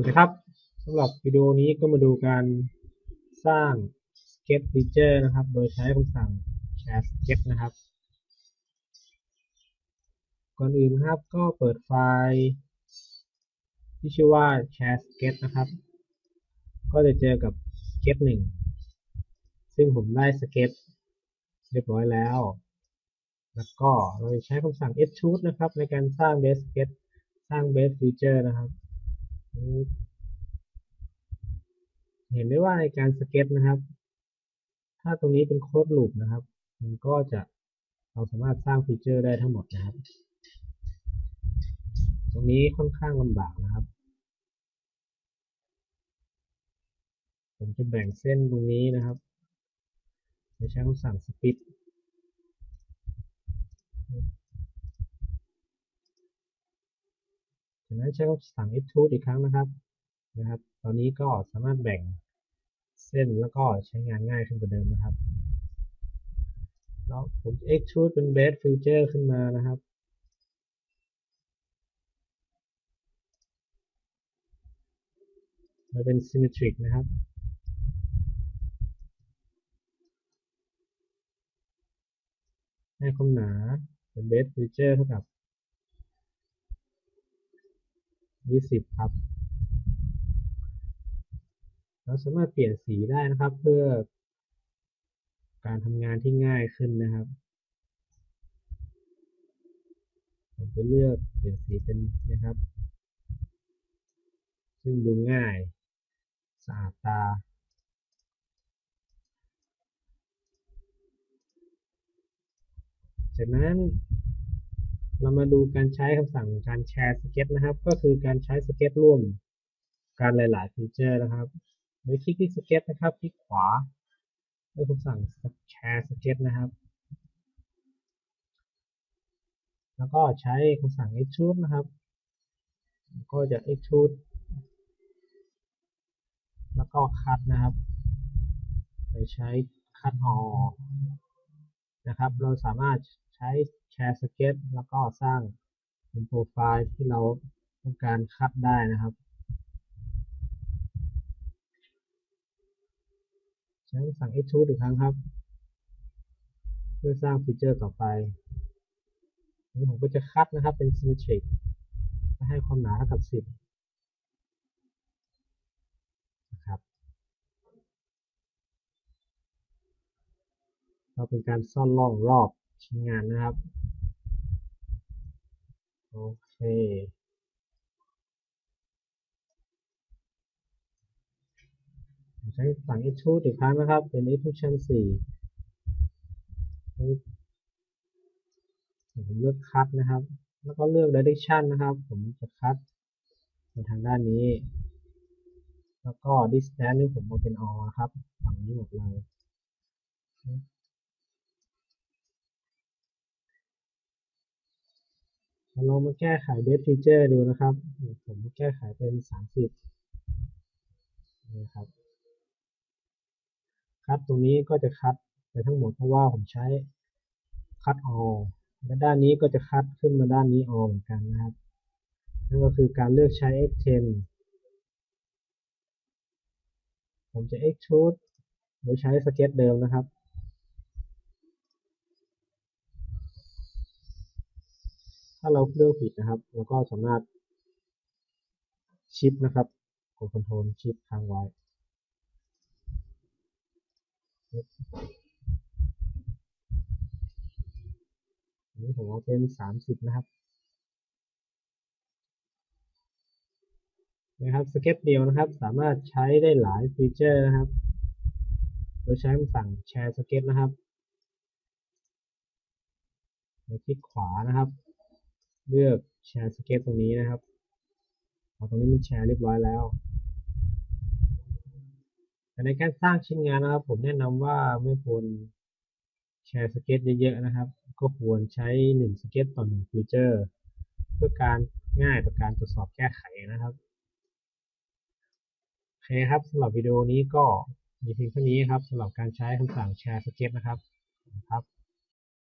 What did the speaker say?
วัสดีครับสำหรับวิดีโอนี้ก็มาดูการสร้าง Sketch Feature นะครับ โดยใช้คำสั่ง share sketch นะครับ ก่อนอื่นครับก็เปิดไฟล์ที่ชื่อว่า share sketch นะครับ ก็จะเจอกับ sketch 1 ซึ่งผมได้ sketch เรียบร้อยแล้ว แล้วก็เราจะใช้คำสั่ง extrude นะครับ ในการสร้าง base sketch สร้าง base feature นะครับ เห็นได้ว่าในการสเก็ตนะครับ ถ้าตรงนี้เป็นโค้ดลูปนะครับ มันก็จะเราสามารถสร้างฟีเจอร์ได้ทั้งหมดนะครับ ตรงนี้ค่อนข้างลำบากนะครับ ผมจะแบ่งเส้นตรงนี้นะครับโดยใช้คำสั่ง split จากนั้นใช้คำสั่ง extrude อีกครั้งนะครับนะครับ ตอนนี้ก็สามารถแบ่งเส้นแล้วก็ใช้งานง่ายขึ้นกว่าเดิมนะครับ แล้วผม extrude เป็น base feature ขึ้นมานะครับมันเป็น symmetric นะครับให้ความหนาเป็น base feature เท่ากับ 20 ครับ เราสามารถเปลี่ยนสีได้นะครับเพื่อการทำงานที่ง่ายขึ้นนะครับ ผมจะเลือกเปลี่ยนสีเป็นนะครับ ซึ่งดูง่ายสะอาดตาจากนั้น เรามาดูการใช้คำสั่งการแชร์สเก็ตนะครับ ก็คือการใช้สเก็ตร่วมการหลาย ๆ ฟีเจอร์นะครับโดยคลิกที่สเก็ตนะครับคลิกขวาด้วยคำสั่งแชร์สเก็ตนะครับ แล้วก็ใช้คำสั่ง extrude นะครับ ก็จะ extrude แล้วก็คัดนะครับโดยใช้คัดออกนะครับ เราสามารถ ช้แชร์สเก็ตแล้วก็สร้างเป็นโปรไฟล์ที่เราต้องการคัดได้นะครับ ใช้สั่ง extrude อีกครั้งครับ เพื่อสร้างฟีเจอร์ต่อไปนี้ผมก็จะคัดนะครับเป็น symmetric ให้ความหนาเท่ากับ 10นะครับเราเป็นการซ่อนร่องรอบ ชิ้นงานนะครับ โอเค ใช้สั่ง extrude อีกครั้งนะครับ เป็น extrusion 4ผมเลือกคัดนะครับ แล้วก็เลือก direction นะครับ ผมจะคัดมาทางด้านนี้ แล้วก็ distance นี่ผมมาเป็น all นะครับ ฝั่งนี้หมดเลย เราลองมาแก้ไข base feature ดูนะครับ ผมแก้ไขเป็น 30นี่ครับ คัดตรงนี้ก็จะคัดไปทั้งหมดเพราะว่าผมใช้คัด all และด้านนี้ก็จะคัดขึ้นมาด้านนี้ all เหมือนกันนะครับ นั่นก็คือการเลือกใช้ X10 ผมจะ extrude โดยใช้สเก็ตเดิมนะครับ ถ้าเราเลือกผิดนะครับเราก็สามารถชิปนะครับกด Ctrl ชิปค้างไว้นี้ผมเอาเป็น30นะครับนะครับสเก็ตเดียวนะครับ สามารถใช้ได้หลายฟีเจอร์นะครับ โดยใช้คำสั่งแชร์สเก็ตนะครับคลิกขวานะครับ เลือกแชร์สเก็ตตรงนี้นะครับพอตรงนี้มันแชร์เรียบร้อยแล้วแต่ในการสร้างชิ้นงานนะครับ ผมแนะนำว่าไม่ควรแชร์สเก็ตเยอะๆนะครับ ก็ควรใช้1สเก็ตต่อ1ฟีเจอร์เพื่อการง่ายต่อการตรวจสอบแก้ไขนะครับโอเคครับสำหรับวิดีโอนี้ก็มีเพียงเท่านี้ครับสำหรับการใช้คำสั่งแชร์สเก็ตนะครับครับ